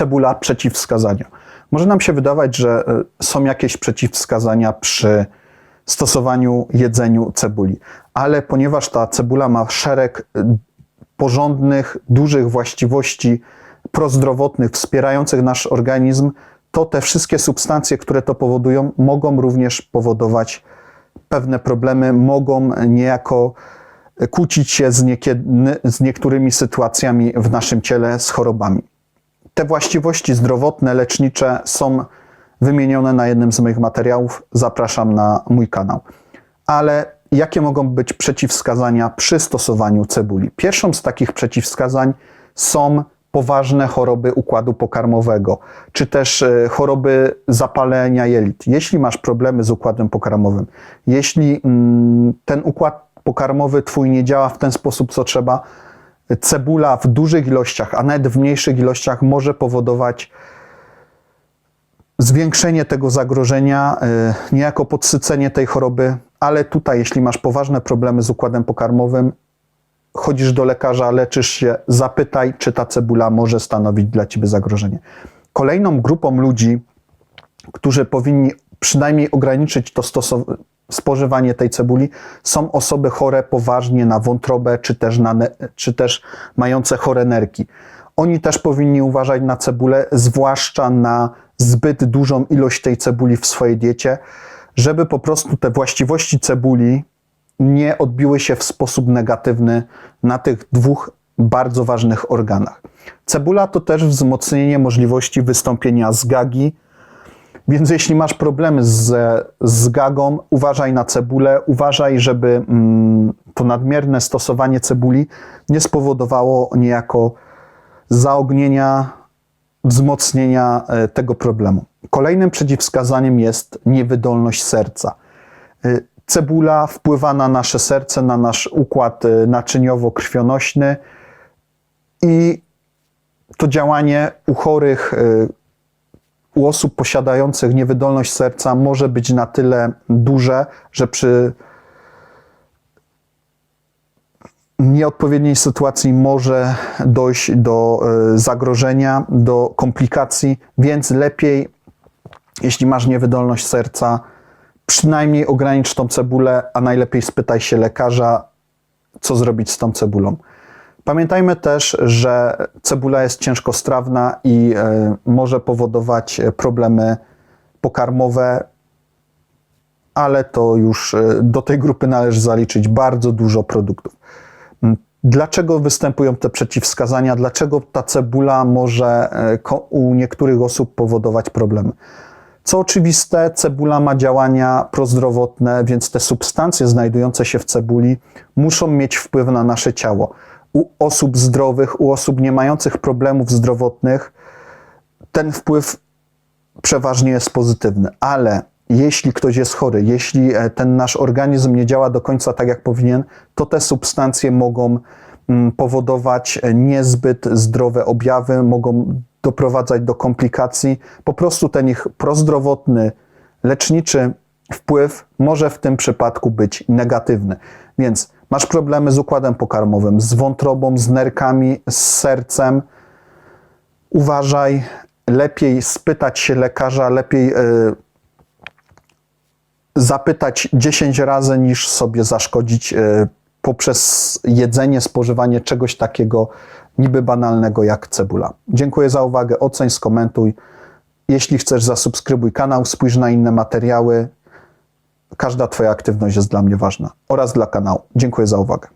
cebula przeciwwskazania. Może nam się wydawać, że e, są jakieś przeciwwskazania przy stosowaniu jedzeniu cebuli, ale ponieważ ta cebula ma szereg e, porządnych, dużych właściwości prozdrowotnych, wspierających nasz organizm, to te wszystkie substancje, które to powodują, mogą również powodować pewne problemy, mogą niejako kłócić się z, niekiedy, z niektórymi sytuacjami w naszym ciele, z chorobami. Te właściwości zdrowotne, lecznicze są wymienione na jednym z moich materiałów. Zapraszam na mój kanał. Ale jakie mogą być przeciwwskazania przy stosowaniu cebuli? Pierwszą z takich przeciwwskazań są poważne choroby układu pokarmowego, czy też e, choroby zapalenia jelit. Jeśli masz problemy z układem pokarmowym, jeśli mm, ten układ pokarmowy twój nie działa w ten sposób, co trzeba, cebula w dużych ilościach, a nawet w mniejszych ilościach może powodować zwiększenie tego zagrożenia, y, niejako podsycenie tej choroby, ale tutaj, jeśli masz poważne problemy z układem pokarmowym, chodzisz do lekarza, leczysz się, zapytaj, czy ta cebula może stanowić dla ciebie zagrożenie. Kolejną grupą ludzi, którzy powinni przynajmniej ograniczyć to stosowanie, spożywanie tej cebuli, są osoby chore poważnie na wątrobę, czy też, na, czy też mające chore nerki. Oni też powinni uważać na cebulę, zwłaszcza na zbyt dużą ilość tej cebuli w swojej diecie, żeby po prostu te właściwości cebuli nie odbiły się w sposób negatywny na tych dwóch bardzo ważnych organach. Cebula to też wzmocnienie możliwości wystąpienia zgagi, więc jeśli masz problemy z, z gagą, uważaj na cebulę, uważaj, żeby mm, to nadmierne stosowanie cebuli nie spowodowało niejako zaognienia, wzmocnienia e, tego problemu. Kolejnym przeciwwskazaniem jest niewydolność serca. E, cebula wpływa na nasze serce, na nasz układ e, naczyniowo-krwionośny i to działanie u chorych u osób posiadających niewydolność serca może być na tyle duże, że przy nieodpowiedniej sytuacji może dojść do e, zagrożenia, do komplikacji, więc lepiej, jeśli masz niewydolność serca, przynajmniej ogranicz tą cebulę, a najlepiej spytaj się lekarza, co zrobić z tą cebulą. Pamiętajmy też, że cebula jest ciężkostrawna i e, może powodować problemy pokarmowe, ale to już e, do tej grupy należy zaliczyć bardzo dużo produktów. Mm, dlaczego występują te przeciwwskazania? Dlaczego ta cebula może e, u niektórych osób powodować problemy? Co oczywiste, cebula ma działania prozdrowotne, więc te substancje znajdujące się w cebuli muszą mieć wpływ na nasze ciało u osób zdrowych, u osób nie mających problemów zdrowotnych, ten wpływ przeważnie jest pozytywny, ale jeśli ktoś jest chory, jeśli e, ten nasz organizm nie działa do końca tak, jak powinien, to te substancje mogą mm, powodować e, niezbyt zdrowe objawy, mogą doprowadzać do komplikacji. Po prostu ten ich prozdrowotny, leczniczy wpływ może w tym przypadku być negatywny. Więc masz problemy z układem pokarmowym, z wątrobą, z nerkami, z sercem, uważaj, lepiej spytać się lekarza, lepiej yy, zapytać 10 razy niż sobie zaszkodzić yy, poprzez jedzenie, spożywanie czegoś takiego niby banalnego jak cebula. Dziękuję za uwagę, oceń, skomentuj. Jeśli chcesz, zasubskrybuj kanał, spójrz na inne materiały. Każda Twoja aktywność jest dla mnie ważna oraz dla kanału. Dziękuję za uwagę.